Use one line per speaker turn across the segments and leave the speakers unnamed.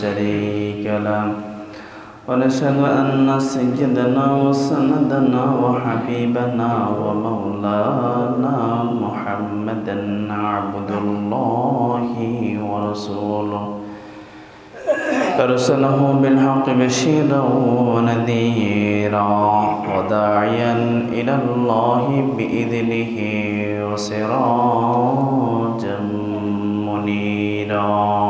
شريك له. ونشهد أن سيدنا وسندنا وحبيبنا ومولانا محمدا عبد الله ورسوله. أرسله بالحق بشيرا ونذيرا وداعيا إلى الله بإذنه وسراجا منيرا.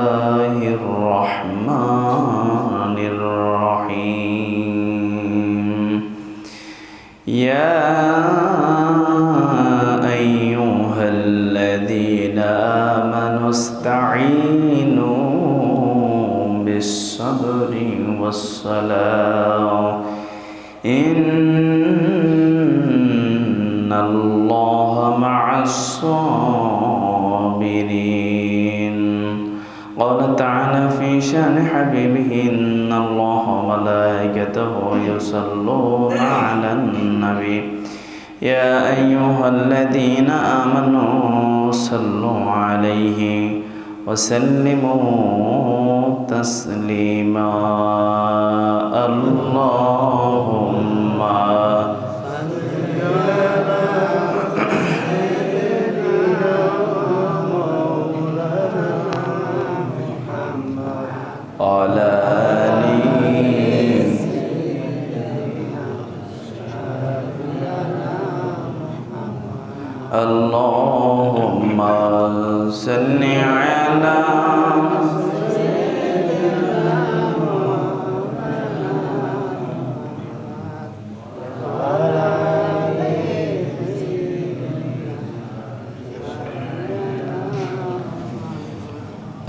تعالى في شأن حبيبه إن الله وملائكته يصلون على النبي. يا أيها الذين آمنوا صلوا عليه وسلموا تسليما. اللهم اللهم صل على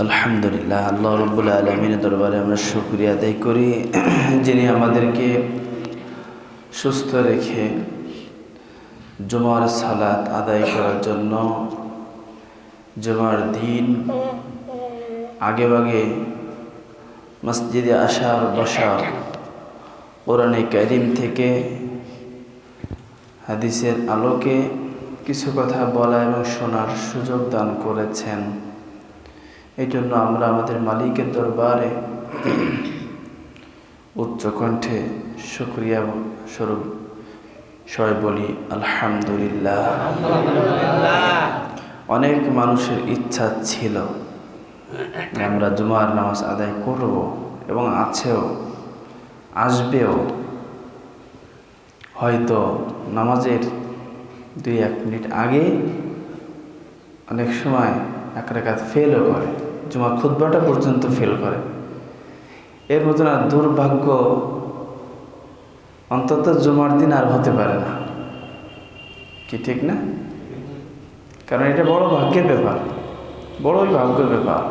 আলহামদুলিল্লাহ আল্লাহ রব্বুল আলমিনের দরবারে আমরা শুক্রিয়া আদায় করি যিনি আমাদেরকে সুস্থ রেখে জুমার সালাত আদায় করার জন্য জুমার দিন আগে বাগে মসজিদে আসার বসা কোরআনে করিম থেকে হাদিসের আলোকে কিছু কথা বলা এবং শোনার সুযোগ দান করেছেন। এই জন্য আমরা আমাদের মালিকের দরবারে উচ্চকণ্ঠে শুক্রিয়া স্বরূপ সবাই বলি আলহামদুলিল্লাহ। অনেক মানুষের ইচ্ছা ছিল আমরা জুমার নামাজ আদায় করব এবং আছেও আসবেও। হয়তো নামাজের দুই এক মিনিট আগে অনেক সময় এক রেখাত ফেলও করে জুমা খুদ্বাটা পর্যন্ত ফেল করে। এর মতন আর দুর্ভাগ্য অন্তত জুমার দিন আর হতে পারে না। কি ঠিক না? কারণ এটা বড় ভাগ্যের ব্যাপার। বড়ই ভাগ্যের ব্যাপার।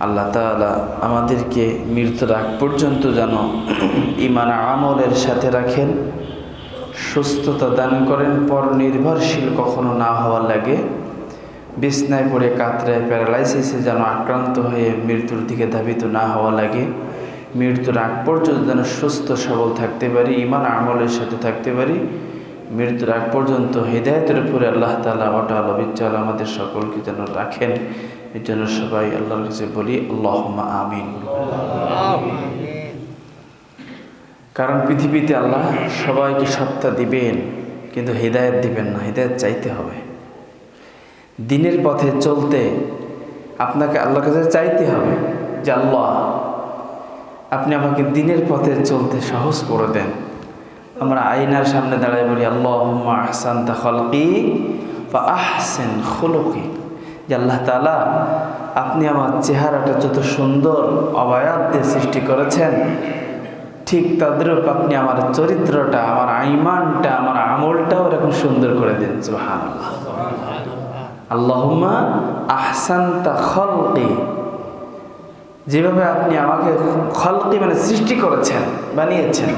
আল্লাহ তালা আমাদেরকে মৃত্যুর আগ পর্যন্ত যেন ইমান আমলের সাথে রাখেন, সুস্থতা দান করেন, পর নির্ভরশীল কখনো না হওয়ার লাগে। বিছনায় পড়ে কাতরায় প্যারালাইসিসে যেন আক্রান্ত হয়ে মৃত্যুর দিকে ধাবিত না হওয়া লাগে। মৃত্যুর আগ পর্যন্ত যেন সুস্থ, সবল থাকতে পারি ইমান আমলের সাথে থাকতে পারি, মৃত্যুর আগ পর্যন্ত হৃদায়তের উপরে আল্লাহ তালা অটাল অবিচাল আমাদের সকলকে যেন রাখেন। এর জন্য সবাই আল্লাহর কাছে বলি আল্লাহ আমিন। কারণ পৃথিবীতে আল্লাহ সবাইকে সত্তা দিবেন, কিন্তু হৃদায়ত দিবেন না, হৃদায়ত চাইতে হবে। দিনের পথে চলতে আপনাকে আল্লাহর কাছে চাইতে হবে যে, আল্লাহ আপনি আমাকে দিনের পথে চলতে সহজ করে দেন। আমরা আইনার সামনে দাঁড়াই বলি আল্লাহ আহসান তা খলকি বা আহসেন খলকি। যে আল্লাহ তালা আপনি আমার চেহারাটা যত সুন্দর অবায়াত দিয়ে সৃষ্টি করেছেন, ঠিক তদ্রূপ আপনি আমার চরিত্রটা, আমার আইমানটা, আমার আমলটাও এরকম সুন্দর করে দিন। সুহান আল্লাহমা আহসান্তা খলকি। যেভাবে আপনি আমাকে খলকি মানে সৃষ্টি করেছেন, বানিয়েছেন।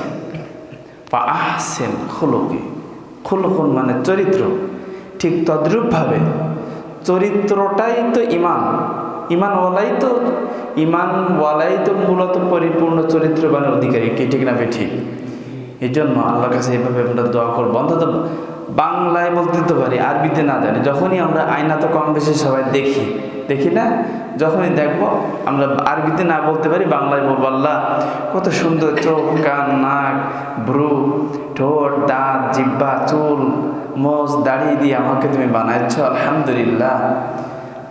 বা আহসেন খুলকি। খুলকুন মানে চরিত্র। ঠিক তদ্রূপভাবে, চরিত্রটাই তো ইমান। ইমানওয়ালাই তো ইমানওয়ালাই তো মূলত পরিপূর্ণ চরিত্রবানের অধিকারী। কে ঠিক না ঠিক এই জন্য আল্লাহর কাছে এইভাবে আমরা দোয়া করব। অন্তত বাংলায় বলতে তো পারি, আরবিতে না জানি। যখনই আমরা আয়না তো কম বেশি সবাই দেখি। দেখি না? যখনই দেখব, আমরা আরবিতে না বলতে পারি, বাংলায় বলব, আল্লাহ, কত সুন্দর চোখ, কান, নাক, ভ্রু, ঠোঁট, দাঁত জিব্বা চুল, মোজ, দাড়ি দিয়ে আমাকে তুমি বানাইছ। আলহামদুলিল্লাহ,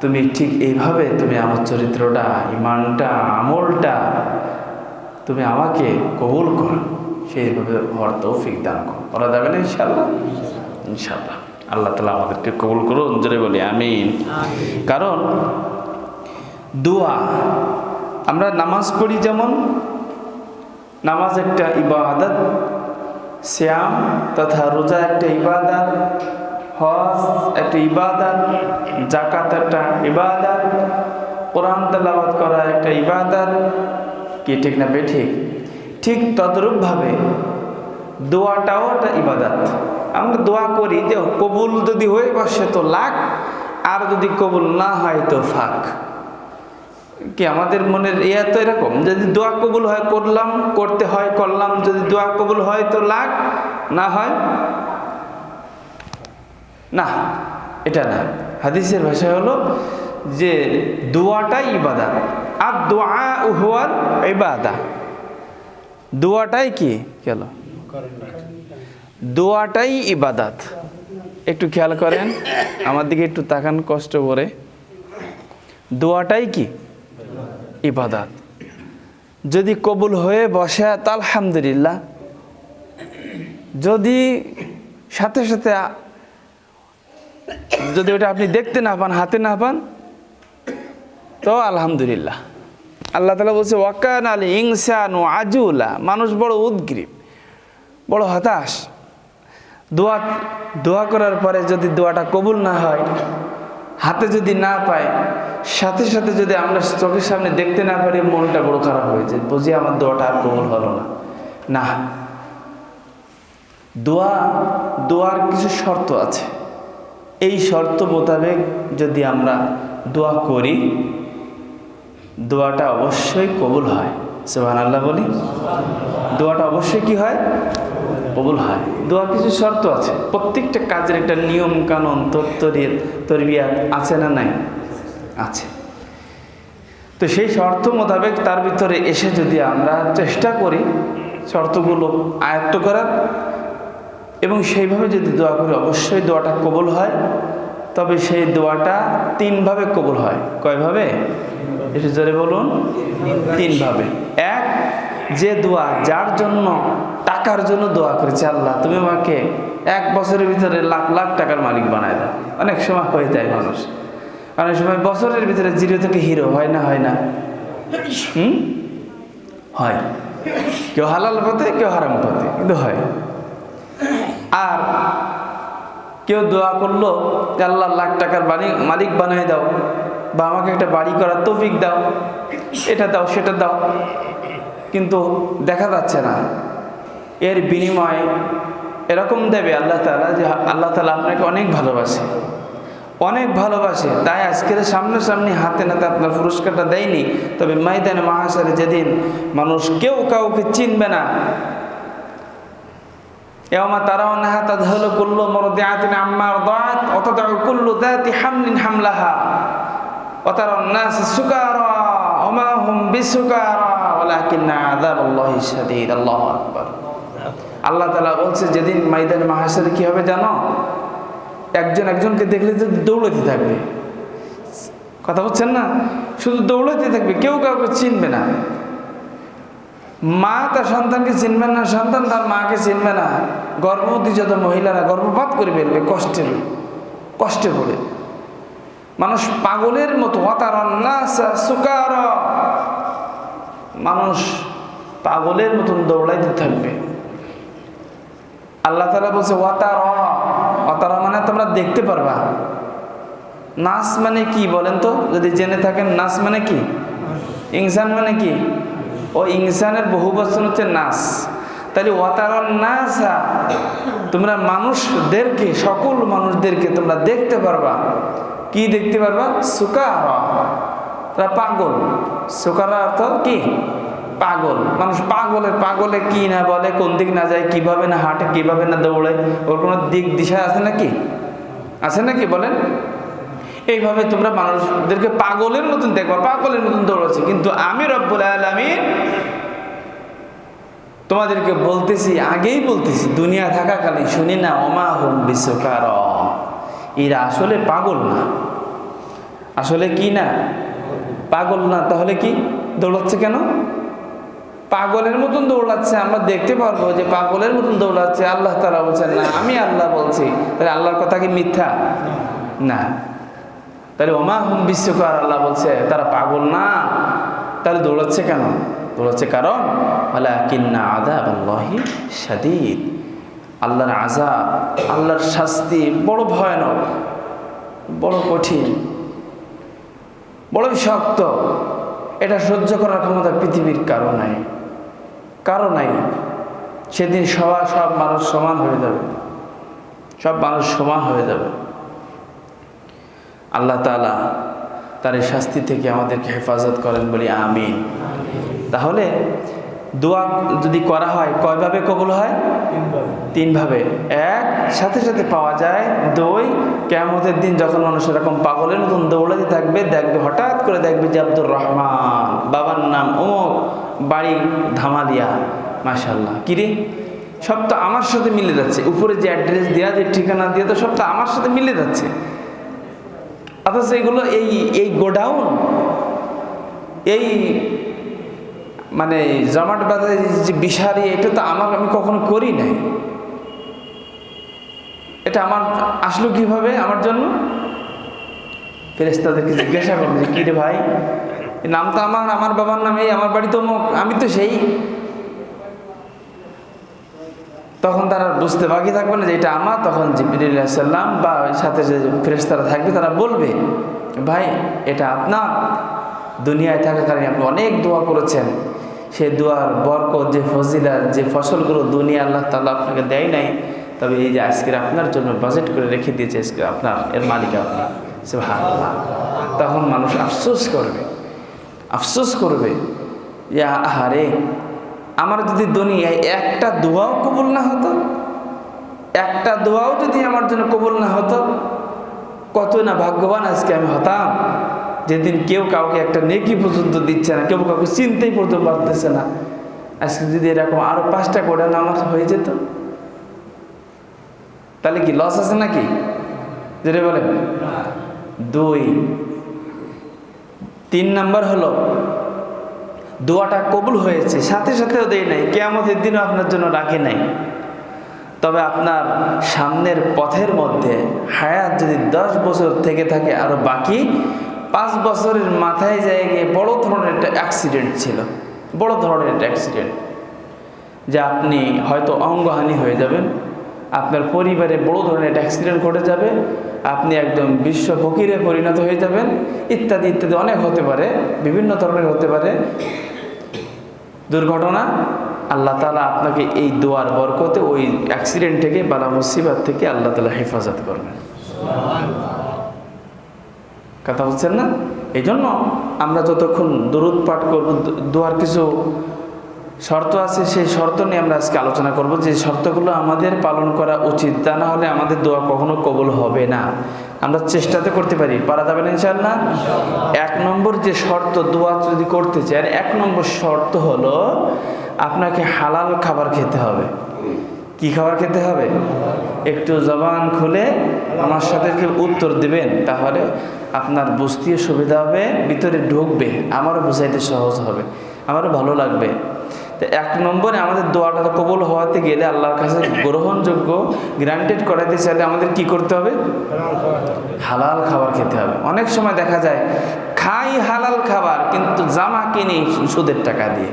তুমি ঠিক এইভাবে তুমি আমার চরিত্রটা, ইমানটা, আমলটা তুমি আমাকে কবুল করো। সেইভাবে হওয়ার তৌফিক দান করো। ওরা যাবে না ইনশাল্লাহ ইনশাল্লাহ আল্লাহ তালা আমাদেরকে কবুল করুন জোরে বলি আমিন। কারণ দোয়া আমরা নামাজ পড়ি যেমন নামাজ একটা ইবাদত শ্যাম তথা রোজা একটা ইবাদত হজ একটা ইবাদত জাকাত একটা ইবাদত কোরআন তেলাওয়াত করা একটা ইবাদত কি ঠিক না বেঠিক ঠিক তদ্রূপভাবে দোয়াটাও একটা ইবাদাত। আমরা দোয়া করি যে কবুল যদি হয়ে বসে তো লাখ আর যদি কবুল না হয় তো ফাঁক। কি আমাদের মনের ইয়া তো এরকম? যদি দোয়া কবুল হয়, করলাম, করতে হয়, করলাম, যদি দোয়া কবুল হয় তো লাখ না হয়? না, এটা না। হাদিসের ভাষা হলো যে দোয়াটাই ইবাদত। আর দোয়া হুয়াল ইবাদা। দোয়াটাই কি? গেল দোয়াটাই ইবাদাত। একটু খেয়াল করেন, আমার দিকে একটু তাকান কষ্ট করে। দোয়াটাই কি? ইবাদাত। যদি কবুল হয়ে বসে, তা আলহামদুলিল্লাহ। যদি সাথে সাথে যদি ওটা আপনি দেখতে না পান, হাতে না পান, তো আলহামদুলিল্লাহ। আল্লাহ তালা বলছে ওয়াকান আলী ইংসান ও আজুলা। মানুষ বড় উদ্গ্রীব। বড় হতাশ। দোয়া দোয়া করার পরে যদি দোয়াটা কবুল না হয়, হাতে যদি না পায় সাথে সাথে যদি আমরা চোখের সামনে দেখতে না পারি, মনটা বড় খারাপ হয়ে যায়। বুঝি আমার দোয়াটা আর কবুল হলো না। না। দোয়া, দোয়ার কিছু শর্ত আছে। এই শর্ত মোতাবেক যদি আমরা দোয়া করি, দোয়াটা অবশ্যই কবুল হয়। সুবহান আল্লাহ বলি। দোয়াটা অবশ্যই কি হয়? কবুল হয়। দোয়া কিছু শর্ত আছে। প্রত্যেকটা কাজের একটা নিয়ম, কানুন তত্তরিয়ত তরবিয়াত আছে না নাই? আছে। তো সেই শর্ত মোতাবেক তার ভিতরে এসে যদি আমরা চেষ্টা করি শর্তগুলো আয়ত্ত করার, এবং সেইভাবে যদি দোয়া করি, অবশ্যই দোয়াটা কবুল হয়। তবে সেই দোয়াটা তিনভাবে কবুল হয়। কয়ভাবে? একটু জোরে বলুন। তিনভাবে। যে দোয়া, যার জন্য, টাকার জন্য দোয়া করেছে আল্লাহ। তুমি আমাকে এক বছরের ভিতরে লাখ লাখ টাকার মালিক বানায় দাও। অনেক সময় হয়ে যায় মানুষ। অনেক সময় বছরের ভিতরে জিরো থেকে হিরো, হয় না হয় না? হুম? হয়। কেউ হালাল পথে, কেউ হারাম পথে, কিন্তু হয়। আর কেউ দোয়া করল আল্লাহ লাখ টাকার বাড়ি মালিক বানিয়ে দাও, বা আমাকে একটা বাড়ি করার তৌফিক দাও, এটা দাও, সেটা দাও। কিন্তু দেখা যাচ্ছে না। এর বিনিময়ে এরকম দেবে আল্লাহ তালা যে আল্লাহ তালা আপনাকে অনেক ভালোবাসে। অনেক ভালোবাসে। তাই আজকের সামনাসামনি হাতে নাতে আপনার পুরস্কারটা দেয়নি। তবে মাইদানে মহাসারে যেদিন মানুষ কেউ কাউকে চিনবে না এমা তারাও নাহা ধলো করল মর দেয়াতিন আম্মার দাঁত অত দাও করল দাঁতি হামলিন হামলাহা অতার নাস সুকার ওমা হুম বিসুকারা ওয়ালাকিন্না আযাবাল্লাহি শাদীদ, আল্লাহু আকবার। আল্লাহ তাআলা বলছে, যেদিন ময়দান মাহাসের কি হবে জানো? একজন একজনকে দেখলে তো দৌড়াতে থাকবে। কথা বলছেন না? শুধু দৌড়াতে থাকবে, কেউ কাউকে চিনবে না। মা তার সন্তানকে চিনবে না, সন্তান তার মাকে চিনবে না। গর্ভবতী যত মহিলারা গর্ভপাত করে ফেলবে কষ্টের, কষ্টে পড়ে। মানুষ পাগলের মতো অতার সুকার। মানুষ পাগলের মতন দৌড়াইতে থাকবে। আল্লাহ তালা বলছে, ওয়াতার। অতার মানে তোমরা দেখতে পারবা। নাচ মানে কি বলেন তো? যদি জেনে থাকেন নাচ মানে কি? ইনসান মানে কি? ও ইনসানের বহু বচন হচ্ছে নাস। তাহলে ওয়াতারন নাসা, তোমরা মানুষদেরকে, সকল মানুষদেরকে তোমরা দেখতে পারবা। কি দেখতে পারবা? সুকা তারা পাগল। সুকারা অর্থ কি? পাগল। মানুষ পাগলের, পাগলে কি না বলে, কোন দিক না যায়, কীভাবে না হাঁটে, কীভাবে না দৌড়ে, ওর কোনো দিক, দিশা আছে নাকি? আছে নাকি বলেন? এইভাবে তোমরা মানুষদেরকে পাগলের মতন দেখবা, পাগলের মতন দৌড়াচ্ছে। কিন্তু আমি রব্বুল আলমিন তোমাদেরকে বলতেছি, আগেই বলতেছি, দুনিয়া থাকাকালীন শুনি না অমা হোম বিশ্বকার এরা আসলে পাগল না। আসলে কি না? পাগল না, তাহলে কি দৌড়াচ্ছে কেন? পাগলের মতন দৌড়াচ্ছে, আমরা দেখতে পারব যে পাগলের মতন দৌড়াচ্ছে, আল্লাহ তারা বলছেন, না, আমি আল্লাহ বলছি। তাহলে আল্লাহর কথা কি মিথ্যা? না। তাহলে ওমা হুম বিশ্বকার আল্লাহ বলছে, তারা পাগল না। তাহলে দৌড়াচ্ছে কেন? দৌড়াচ্ছে কারণ বলে কিন্না আদা আল্লাহি সাদিদ আল্লাহর আজাব আল্লাহর শাস্তি বড় ভয়ানক, বড় কঠিন বড়ই শক্ত। এটা সহ্য করার ক্ষমতা পৃথিবীর কারও নাই। কারও নাই। সেদিন সবার সব মানুষ সমান হয়ে যাবে। সব মানুষ সমান হয়ে যাবে। আল্লাহ তালা তার এই শাস্তি থেকে আমাদেরকে হেফাজত করেন বলি আমিন। তাহলে দোয়া যদি করা হয় কয়ভাবে কবুল হয়? তিনভাবে। এক সাথে সাথে পাওয়া যায়। দুই কেমতের দিন যখন মানুষ এরকম পাগলের মতন দৌড়াতে থাকবে দেখবে হঠাৎ করে দেখবে যে আব্দুর রহমান বাবার নাম অমুক বাড়ি ধামা ধামালিয়া মাশাল্লাহ কিরে সব তো আমার সাথে মিলে যাচ্ছে। উপরে যে অ্যাড্রেস দেওয়া যে ঠিকানা দেওয়া তো সব তো আমার সাথে মিলে যাচ্ছে। অথচ এগুলো এই এই গোডাউন এই মানে জমাট বাজার যে বিষারি এটা তো আমার আমি কখনো করি নাই। এটা আমার আসলো কীভাবে? আমার জন্য? ফেরেস্তাদেরকে জিজ্ঞাসা করবে যে কী রে ভাই নাম তো আমার আমার বাবার নাম আমার বাড়ি তো আমি তো সেই। তখন তারা বুঝতে বাকি থাকবে না যে এটা আমার। তখন জিবির সাল্লাম বা সাথে যে ফেরেস্তারা থাকবে, তারা বলবে, ভাই, এটা আপনার। দুনিয়ায় থাকাকালীন আপনি অনেক দোয়া করেছেন। সেই দোয়ার, বরকত, যে ফজিলার যে ফসলগুলো দুনিয়া আল্লাহ তাল্লাহ আপনাকে দেয় নাই, তবে এই যে আজকের আপনার জন্য বাজেট করে রেখে দিয়েছে আজকে আপনার, এর মালিক আপনি। সে ভালো তখন মানুষ আফসোস করবে। আফসোস করবে যে আহারে, আমার যদি দুনিয়ায় একটা দোয়াও কবুল না হতো, একটা দোয়াও যদি আমার জন্য কবুল না হতো, কত না ভাগ্যবান আজকে আমি হতাম। যেদিন কেউ কাউকে একটা নেকি পর্যন্ত দিচ্ছে না, কেউ কাউকে চিনতেই পর্যন্ত পারতেছে না। আজকে যদি এরকম আরও পাঁচটা করে নামাজ হয়ে যেত। তাহলে কি লস আছে নাকি? যেটা বলেন। দুই। তিন নাম্বার হলো, দোয়াটা কবুল হয়েছে, সাথে সাথেও দেয় নাই, কেয়ামতের দিনও আপনার জন্য রাখে নাই। তবে আপনার সামনের পথের মধ্যে হায়াত যদি দশ বছর থেকে থাকে আরও বাকি পাঁচ বছরের মাথায় যায় গিয়ে বড় ধরনের একটা অ্যাক্সিডেন্ট ছিল। বড় ধরনের একটা অ্যাক্সিডেন্ট যে আপনি হয়তো অঙ্গহানি হয়ে যাবেন, আপনার পরিবারে বড় ধরনের একটা অ্যাক্সিডেন্ট ঘটে যাবে, আপনি একদম বিশ্ব ফকিরে পরিণত হয়ে যাবেন, ইত্যাদি ইত্যাদি অনেক হতে পারে, বিভিন্ন ধরনের হতে পারে। দুর্ঘটনা, আল্লাহ তালা আপনাকে এই দোয়ার বরকতে ওই অ্যাক্সিডেন্ট থেকে, বালা মুসিবাত থেকে আল্লাহ তালা হেফাজত করবেন। কথা বলছেন না? এই জন্য আমরা যতক্ষণ দরুদ পাঠ করব দোয়ার কিছু শর্ত আছে, সেই শর্ত নিয়ে আমরা আজকে আলোচনা করব যে শর্তগুলো আমাদের পালন করা উচিত, তা না হলে আমাদের দোয়া কখনো কবল হবে না। আমরা চেষ্টাতে করতে পারি, পারা যাবে না ইনশাল্লাহ এক নম্বর যে শর্ত দোয়া যদি করতে চান, এক নম্বর শর্ত হলো আপনাকে হালাল খাবার খেতে হবে। কি খাবার খেতে হবে? একটু জবান খুলে আমার সাথে উত্তর দিবেন, তাহলে আপনার বুঝতেও সুবিধা হবে, ভিতরে ঢুকবে, আমারও বুঝাইতে সহজ হবে, আমারও ভালো লাগবে। তো এক নম্বরে আমাদের দোয়াটা কবুল হওয়াতে গেলে আল্লাহর কাছে গ্রহণযোগ্য গ্রান্টেড করাতে চাইলে আমাদের কি করতে হবে? হালাল খাবার খেতে হবে। অনেক সময় দেখা যায়, খাই হালাল খাবার, কিন্তু জামা কিনি সুদের টাকা দিয়ে।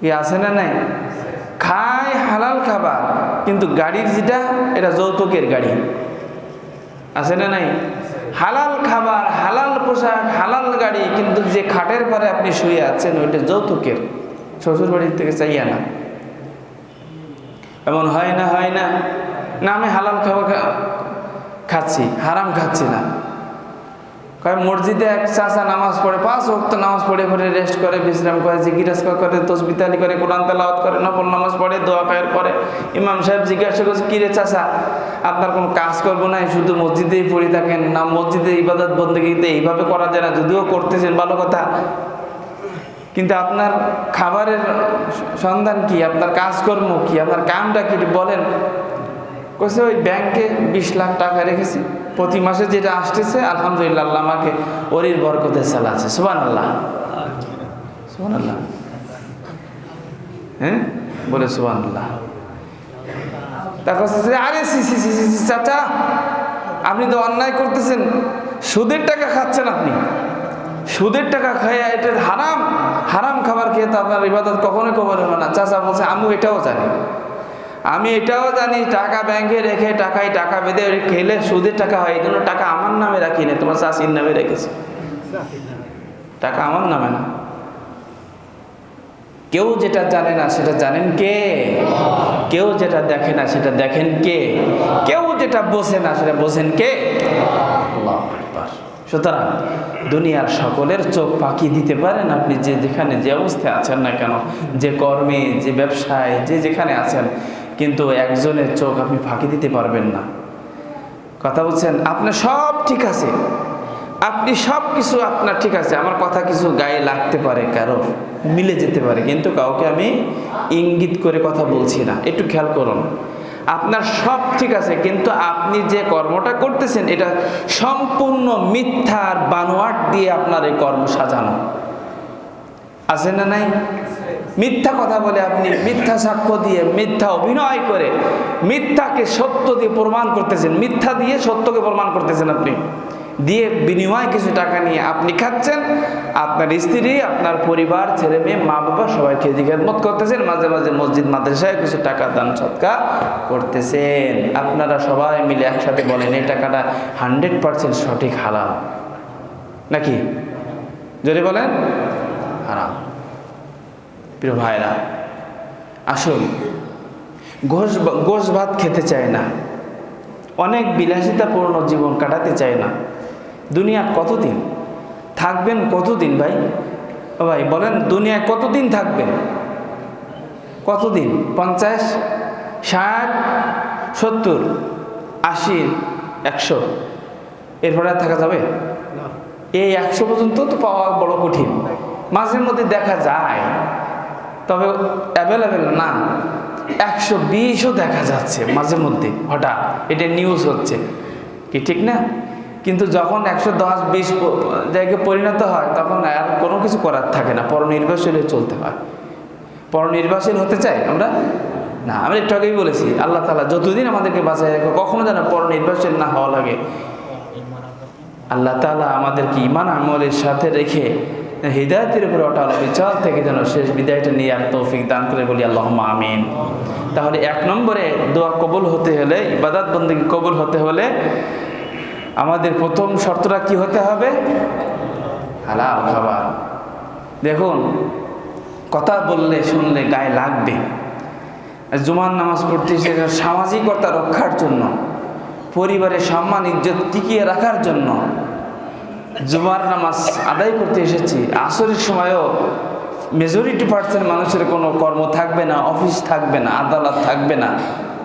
কি আছে না নাই? খায় হালাল খাবার, কিন্তু গাড়ির যেটা, এটা যৌতুকের গাড়ি। আছে না নাই? হালাল খাবার, হালাল পোশাক, হালাল গাড়ি, কিন্তু যে খাটের পরে আপনি শুয়ে আছেন, ওইটা যৌতুকের। শ্বশুর বাড়ির থেকে চাইয়া না। এমন হয় না হয় না? না, আমি হালাল খাবার খাচ্ছি, হারাম খাচ্ছি না। কয় মসজিদে এক চাচা নামাজ পড়ে, পাঁচ ওয়াক্ত নামাজ পড়ে পড়ে রেস্ট করে, বিশ্রাম করে জিজ্ঞাস করে তসবিতালি করে, কোরআন তালাওয়াত করে, নফল নামাজ পড়ে, দোয়া খায়ের করে ইমাম সাহেব জিজ্ঞাসা করছে, কী রে চাচা, আপনার কোনো কাজ করব না শুধু মসজিদেই পড়ে থাকেন না, মসজিদে ইবাদত বন্দীতে এইভাবে করা যায় না, যদিও করতেছেন, ভালো কথা। কিন্তু আপনার খাবারের সন্ধান কি? আপনার কাজকর্ম কি? আপনার কামটা কি? বলেন। কইছে, ওই ব্যাংকে বিশ লাখ টাকা রেখেছি। প্রতি মাসে যেটা আসতেছে, আলহামদুলিল্লাহ আল্লাহ আমাকে ওরির বরকতে চালাচ্ছে সুবান আল্লাহ সুবান আল্লাহ হ্যাঁ? বলে সুবান আল্লাহ তারপর আরে সি সি সি সি চাচা, আপনি তো অন্যায় করতেছেন। সুদের টাকা খাচ্ছেন আপনি। সুদের টাকা খাইয়া এটা হারাম। হারাম খাবার খেয়ে তো আপনার ইবাদত কখনোই কবর হবে না। চাচা বলছে আমি এটাও জানি। আমি এটাও জানি, টাকা ব্যাংকে রেখে টাকায় টাকা বেঁধে খেলে সুদের টাকা হয় এই জন্য টাকা আমার নামে রাখি না, তোমার চাষির নামে রেখেছি। টাকা আমার নামে না। কেউ যেটা জানে না সেটা জানেন কে? কেউ যেটা দেখে না সেটা দেখেন কে? কেউ যেটা বোঝে না সেটা বোঝেন কে? সুতরাং দুনিয়ার সকলের চোখ পাকি দিতে পারেন আপনি যে যেখানে যে অবস্থায় আছেন না কেন, যে কর্মে, যে ব্যবসায়, যে যেখানে আছেন কিন্তু একজনের চোখ আপনি ফাঁকি দিতে পারবেন না। কথা বলছেন, আপনার সব ঠিক আছে। আপনি সব কিছু আপনার ঠিক আছে। আমার কথা কিছু গায়ে লাগতে পারে, কারও মিলে যেতে পারে। কিন্তু কাউকে আমি ইঙ্গিত করে কথা বলছি না। একটু খেয়াল করুন। আপনার সব ঠিক আছে, কিন্তু আপনি যে কর্মটা করতেছেন, এটা সম্পূর্ণ মিথ্যার বানোয়াট দিয়ে আপনার এই কর্ম সাজানো। আছে না নাই? মিথ্যা কথা বলে আপনি, মিথ্যা সাক্ষ্য দিয়ে, মিথ্যা অভিনয় করে, মিথ্যাকে সত্য দিয়ে প্রমাণ করতেছেন, মিথ্যা দিয়ে সত্যকে প্রমাণ করতেছেন আপনি। দিয়ে বিনিময় কিছু টাকা নিয়ে আপনি খাচ্ছেন, আপনার স্ত্রী, আপনার পরিবার, ছেলে মেয়ে, মা বাবা সবাইকে খেদমত করতেছেন, মাঝে মাঝে মসজিদ, মাদ্রাসায় কিছু টাকা দান সৎকার করতেছেন। আপনারা সবাই মিলে একসাথে বলেন, এই টাকাটা হান্ড্রেড পার্সেন্ট সঠিক, হালাল। নাকি? যদি বলেন? হারাম। প্রিয় ভাইরা আসুন ঘোষ গোশ ভাত খেতে চায় না। অনেক বিলাসিতাপূর্ণ জীবন কাটাতে চায় না। দুনিয়া কতদিন? থাকবেন কতদিন ভাই? ও ভাই বলেন দুনিয়ায় কতদিন থাকবেন? কতদিন? পঞ্চাশ ষাট সত্তর আশি একশো। এরপরে আর থাকা যাবে? এই একশো পর্যন্ত তো পাওয়া বড় কঠিন। মাঝে মধ্যে দেখা যায়। তবে অ্যাভেলেবেল না। একশো বিশও দেখা যাচ্ছে মাঝে মধ্যে, হঠাৎ। এটা নিউজ হচ্ছে। কি ঠিক না? কিন্তু যখন একশো দশ বিশ জায়গায় পরিণত হয়, তখন আর কোনো কিছু করার থাকে না। পরনির্ভরশীল হয়ে চলতে হয়। পরনির্ভরশীল হতে চাই আমরা? না, আমি একটু আগেই বলেছি, আল্লাহ তালা যতদিন আমাদেরকে বাঁচায় রাখে কখনো যেন পরনির্ভরশীল না হওয়া লাগে। আল্লাহ তালা আমাদেরকে ইমান আমলের সাথে রেখে হৃদয়তের উপরে অটাল বিচল থেকে যেন শেষ বিদায়টা নিয়ে আর তৌফিক দান করে বলি আল্লাহ আমিন। তাহলে এক নম্বরে দোয়া কবুল হতে হলে, ইবাদত বন্দী কবুল হতে হলে আমাদের প্রথম শর্তটা কি হতে হবে? হালাল খাবার। দেখুন, কথা বললে, শুনলে গায়ে লাগবে। জুমার নামাজ পড়তে সেটা সামাজিকতা রক্ষার জন্য, পরিবারের সম্মান, ইজ্জত টিকিয়ে রাখার জন্য জুমার নামাজ আদায় করতে এসেছি। আসরের সময়ও মেজরিটি পার্সেন্ট মানুষের কোনো কর্ম থাকবে না অফিস থাকবে না, আদালত থাকবে না।